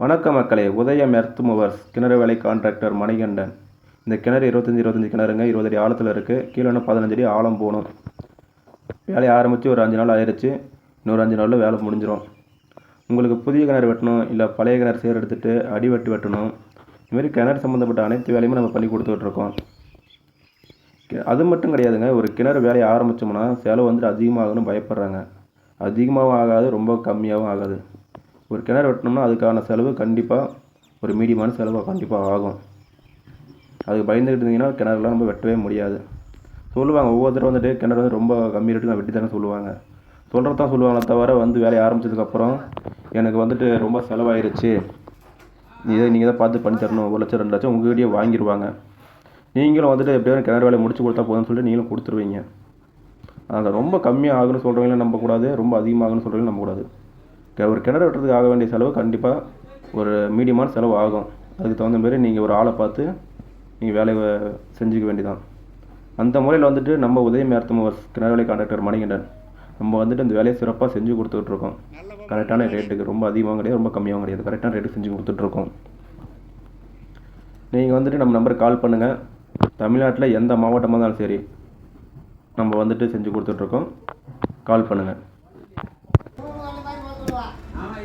வணக்கம் மக்களே. உதயம் எர்த் மூவர்ஸ் கிணறு வேலை கான்ட்ராக்டர் மணிகண்டன். இந்த கிணறு இருபத்தஞ்சி இருபத்தஞ்சி கிணறுங்க இருபது அடி ஆழத்தில் இருக்குது கீழே பதினஞ்சு அடி ஆழம் போகணும். வேலையை ஆரம்பித்து ஒரு அஞ்சு நாள் ஆயிடுச்சு இன்னொரு அஞ்சு நாளில் வேலை முடிஞ்சிடும் உங்களுக்கு புதிய கிணறு வெட்டணும் இல்லை பழைய கிணறு சேர் எடுத்துகிட்டு அடி வெட்டி வெட்டணும். இதுமாரி கிணறு சம்மந்தப்பட்ட அனைத்து வேலையுமே நம்ம பண்ணி கொடுத்துட்ருக்கோம் அது மட்டும் கிடையாதுங்க. ஒரு கிணறு வேலையை ஆரம்பித்தோம்னா செலவு வந்துட்டு அதிகமாகணும்னு பயப்படுறாங்க. அதிகமாகவும் ஆகாது ரொம்ப கம்மியாகவும் ஆகாது. ஒரு கிணறு வெட்டினோம்னா அதுக்கான செலவு கண்டிப்பாக ஒரு மீடியமான செலவு கண்டிப்பாக ஆகும். அதுக்கு பயந்துக்கிட்டு இருந்தீங்கன்னா கிணறுலாம் நம்ம வெட்டவே முடியாது. சொல்லுவாங்க ஒவ்வொருத்தரும் வந்துட்டு கிணறு வந்து ரொம்ப கம்மி ரேட்டு நான் வெட்டி தானே சொல்லுவாங்க. சொல்கிறது தான் சொல்லுவாங்களே தவிர வந்து வேலையை ஆரம்பிச்சதுக்கப்புறம் எனக்கு வந்துட்டு ரொம்ப செலவாயிருச்சு. இதை நீங்கள் தான் பார்த்து பண்ணி தரணும். ஒரு லட்சம் ரெண்டு லட்சம் உங்கள்கிட்டயே வாங்கிடுவாங்க நீங்களும் வந்துட்டு எப்படியோ கிணறு வேலையை முடிச்சு கொடுத்தா போதும்னு சொல்லிட்டு நீங்களும் கொடுத்துருவீங்க. அதில் ரொம்ப கம்மியாக ஆகுன்னு சொல்கிறவங்களும் நம்பக்கூடாது ரொம்ப அதிகமாகுன்னு சொல்கிறவங்களும் நம்பக்கூடாது. ஒரு கிணறு வெட்டுறதுக்கு ஆக வேண்டிய செலவு கண்டிப்பாக ஒரு மீடியமான செலவு ஆகும். அதுக்கு தகுந்த மாதிரி நீங்கள் ஒரு ஆளை பார்த்து நீங்கள் வேலையை செஞ்சுக்க வேண்டியதான் அந்த முறையில் வந்துட்டு நம்ம உதயம் ஏர்த்தம் கிணறு வேலை கான்ட்ராக்டர் மணிகண்டன். நம்ம வந்துட்டு இந்த வேலையை சிறப்பாக செஞ்சு கொடுத்துட்ருக்கோம் கரெக்டான ரேட்டுக்கு ரொம்ப அதிகமாக கிடையாது ரொம்ப கம்மியாகவும் கிடையாது. கரெக்டான ரேட்டுக்கு செஞ்சு கொடுத்துட்ருக்கோம் நீங்கள் வந்துட்டு நம்ம நம்பருக்கு கால் பண்ணுங்கள் தமிழ்நாட்டில் எந்த மாவட்டமாக இருந்தாலும் சரி நம்ம வந்துட்டு செஞ்சு கொடுத்துட்ருக்கோம் கால் பண்ணுங்கள்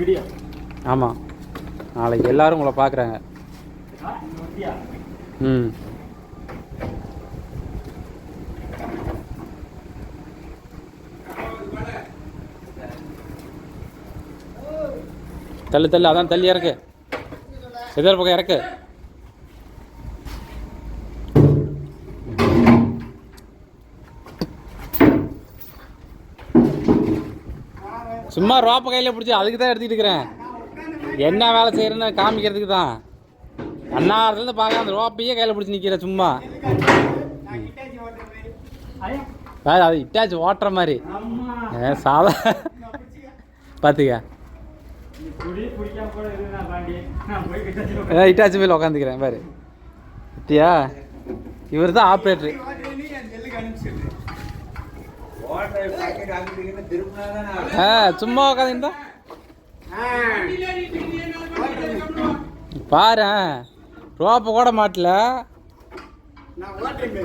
ம். ஆமாம் நாளைக்கு எல்லாரும் உங்களை பார்க்குறாங்க ம். தள்ளு தள்ளு. அதான் தள்ளி இறக்கு. எதிர் பக்கம் இறக்கு. சும்மா ரோப்ப கையில் பிடிச்சி அதுக்கு தான் எடுத்துக்கிட்டு இருக்கிறேன். என்ன வேலை செய்கிறேன்னு காமிக்கிறதுக்கு தான். அண்ணாறதுலேருந்து பார்க்க அந்த ரோப்பையே கையில் பிடிச்சி நிற்கிறேன் சும்மா. வேறு அது இட்டாச்சு ஓட்டுற மாதிரி. சாதா. பார்த்துக்க இட்டாச்சு மேலே உட்காந்துக்கிறேன் பாரு. இட்டியா? இவர் தான் ஆப்ரேட்ரு ஆ சும்மா உட்காந்துருந்தா பாரு ரோப்பை கூட மாட்டல.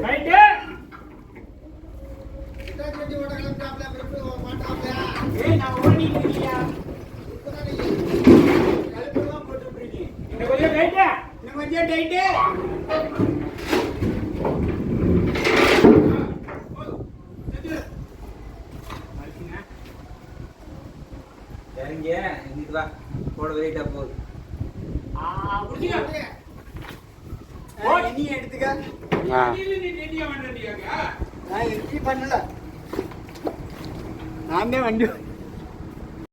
இறங்க இங்கிட்டு வா போட. வெயிட்டா போகுது ஆ. நான் தான் வண்டி